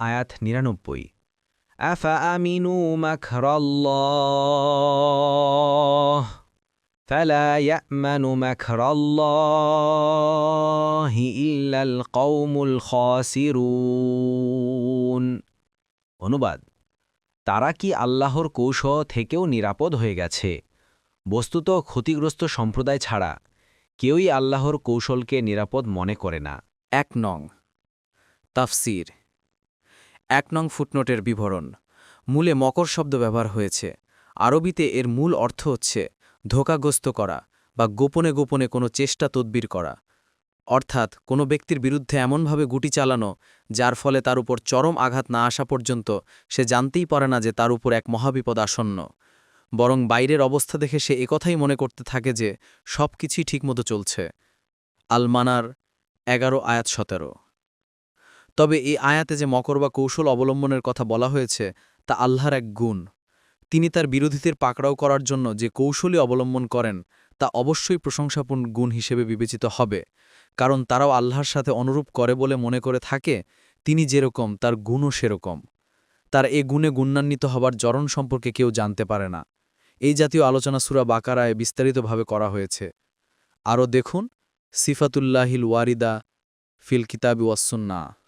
আয়াত নিরানব্বই أفأمنوا مكر الله فلا يأمن مكر الله إلا القوم الخاسرون অনুবাদ তারা কি আল্লাহর কৌশল থেকেও নিরাপদ হয়ে গেছে বস্তুত ক্ষতিগ্রস্ত সম্প্রদায় ছাড়া কেউই আল্লাহর কৌশলকে নিরাপদ মনে করে না এক নং তাফসির এক নং ফুটনোটের বিবরণ। মূলে মকর শব্দ ব্যবহার হয়েছে। আরবিতে এর মূল অর্থ হচ্ছে ধোকাগ্রস্ত করা বা গোপনে গোপনে কোনো চেষ্টা তদবির করা। অর্থাৎ কোনো ব্যক্তির বিরুদ্ধে এমনভাবে গুটি চালানো, যার ফলে তার উপর চরম আঘাত না আসা পর্যন্ত সে জানতেই পারে না যে তার উপর এক মহাবিপদ আসন্ন। বরং বাইরের অবস্থা দেখে সে একথাই মনে করতে থাকে যে সব কিছুই ঠিকমতো চলছে। আলমানার, এগারো আয়াত সতেরো। তবে এই আয়াতে যে মকর বা কৌশল অবলম্বনের কথা বলা হয়েছে, তা আল্লাহর এক গুণ। তিনি তার বিরোধীদের পাকড়াও করার জন্য যে কৌশলী অবলম্বন করেন, তা অবশ্যই প্রশংসাপূর্ণ গুণ হিসেবে বিবেচিত হবে। কারণ তারাও আল্লাহর সাথে অনুরূপ করে বলে মনে করে থাকে, তিনি যেরকম, তার গুণও সেরকম। তার এ গুণে গুণান্বিত হবার জরণ সম্পর্কে কেউ জানতে পারে না। এই জাতীয় আলোচনা সুরা বাকারায় বিস্তারিতভাবে করা হয়েছে। আরও দেখুন, সিফাতুল্লাহিল ওয়ারিদা ফিল কিতাবি ওয়াসুন্না